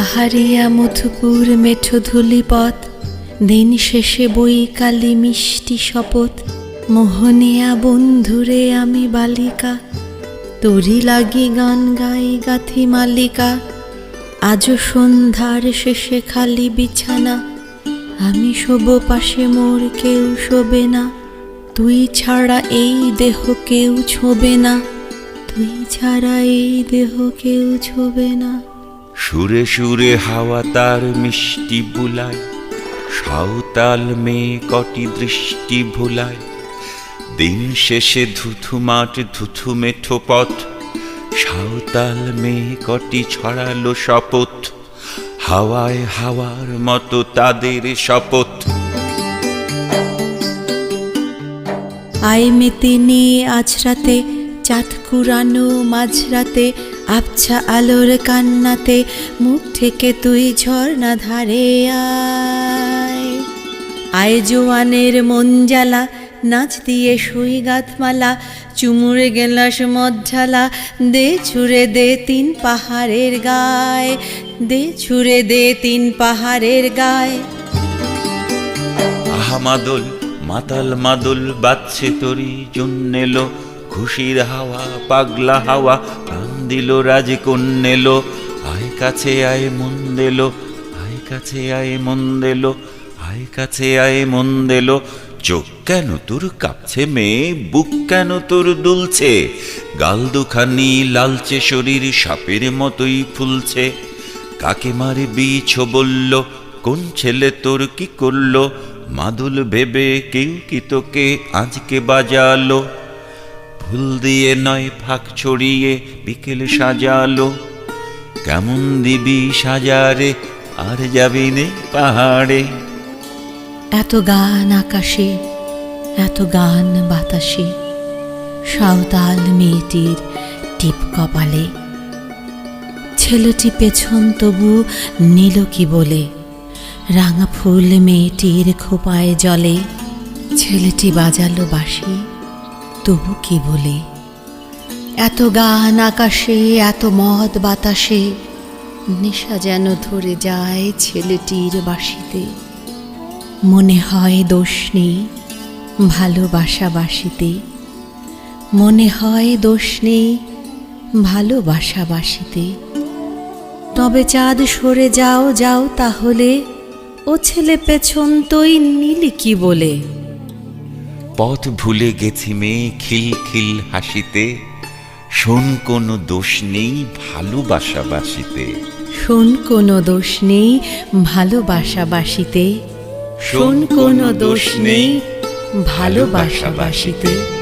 হারিয়া মধুপুর মেঠো ধুলিপথ, দিন শেষে বই কালি মিষ্টি শপথ, মোহনিয়া বন্ধুরে আমি বালিকা, তোরি লাগি গান গাই গাথি মালিকা, আজও সন্ধ্যার শেষে খালি বিছানা, আমি শোব পাশে মোর কেউ শোবে না, তুই ছাড়া এই দেহ কেউ ছোবে না, তুই ছাড়া এই দেহ কেউ ছোবে না। সুরে সুরে হাওয়া তার মিষ্টি বুলায়, সাঁওতাল মেয়ে কটি দৃষ্টি ভুলায়। দিন শেষে ধুথু মাঠ, ধুথু মেঠো পথ, সাঁওতাল মেয়ে কটি ছড়ালো শপথ, হাওয়ায় হাওয়ার মতো তাদের শপথ। আয় মেতে নিয়ে আজ রাতে, চাঁদ কুরানো মাঝরাতে আবছা আলোর কান্নাতে মুখ থেকে তুই ঝর্ণা ধারে আয়। জোয়ানের মন জ্বালা নাচ দিয়ে সুই গাথমালা, চুমুরে গেলাস মজ্জালা দে ছুড়ে দে তিন পাহাড়ের গায়ে, দে ছুড়ে দে তিন পাহাড়ের গায়ে। আহা মাদল, মাতাল মাদল বাচ্ছে তরি জন্মেলো খুশির হাওয়া, পাগলা হাওয়া, প্রাণ দিল রাজ কন্যেলো আয় কাছে আয় মন দেলো, আয় কাছে আয় মন দেলো, আয় কাছে আয় মন দেলো। চোখ কেন তোর কাঁপছে মেয়ে, বুক কেন তোর দুলছে? গাল দুখানি লালচে শরীর সাপের মতোই ফুলছে। কাকে মারে বিছ বলল, কোন ছেলে তোর কি করল? মাদুল ভেবে কেউ কি তোকে আজকে বাজালো? ফুল দিয়ে নয়, ফাঁক ছড়িয়ে বিকেল সাজালো। কেমন দিবি সাজারে, আর যাবি নে পাহাড়ে। এত গান আকাশে, এত গান বাতাসে, সাঁওতাল মেয়েটির টিপ কপালে। ছেলেটি পেছন তবু নিল কি বলে, রাঙা ফুল মেয়েটির খোপায় জলে। ছেলেটি বাজালো বাঁশি তবু কি বলে? এত গান আকাশে, এত মদ বাতাসে, নেশা যেন ধরে যায় ছেলেটির বাসিতে। মনে হয় দোষ নেই ভালোবাসা বাসিতে। মনে হয় দোষ নেই ভালোবাসা বাসিতে। তবে চাঁদ সরে যাও যাও তাহলে, ও ছেলে পেছন তুই নিলি কি বলে? পথ ভুলে গেছি মেয়ে খিলখিল খিল হাসিতে। শোন কোনো দোষ নেই ভালোবাসা বাসিতে। শোন কোনো দোষ নেই ভালোবাসা বাসিতে। শোন কোনো দোষ নেই ভালোবাসা বাসিতে।